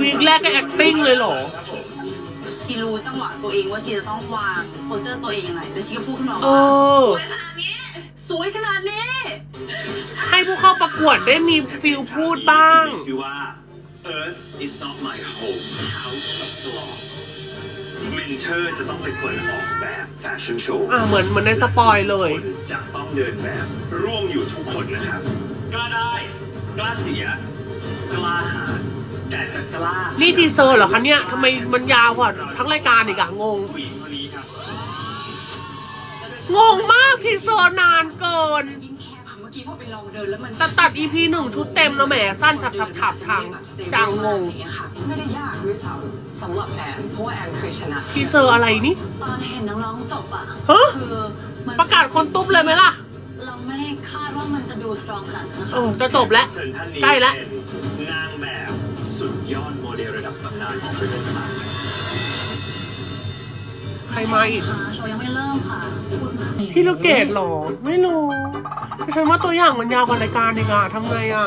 วีคแรกก็ acting เลยเหรอ ชีรู้จังหวะตัวเองว่าชีจะต้องวางโพสเจอร์ตัวเองยังไงแล้วชีก็พูดขึ้นมาเอว่าอ สวยขนาดนี้ สวยขนาดนี้ ให้ผู้เข้าประกวดได้มีฟิลพูดบ้างมีชื่อว่า Earth is not my home house of law เมนเทอร์จะต้องเป็นคนออกแบบแฟชั่นโชว์อะเหมือนเหมือนในสปอยเลย คนจะต้องเดินแบบร่วมอยู่ทุกคนนะครับ กล้าได้ กล้าเสีย กล้าหาญ นี่นี่ทีเซอร์เหรอคะเนี่ยทำไมมันยาวกว่าทั้งรายการอีกอะงงผู้หญิงคนนี้ครับงงมากทีเซอร์นานเกินยิ่งแค่เมื่อกี้พอไปลองเดินแล้วมันแต่ตัด EP หนึ่งชุดเต็มแล้วแหมสั้นฉับฉับฉับทางจางงงไม่ได้ยากด้วยซ้ำสำหรับแอนเพราะว่าแอนเคยชนะทีเซอร์อะไรนี่ตอนเห็นน้องๆจบอะฮะคือมันประกาศคนตุ๊บเลยไหมล่ะ เราไม่ได้คาดว่ามันจะดูสตรองขนาดนั้นนะเอคะอจะจบแล้วเชิญท่านนี้ใกล้แล้ว สุดยอดโมเดลระดับตำนานของประเทศไทยใครมาอีกคะโชว์ยังไม่เริ่มค่ะพูดมาพี่ลูกเกดเหรอ ไม่รู้แต่ฉันว่าตัวอย่างมันยาวกว่ารายการอีกอะทำไงอะ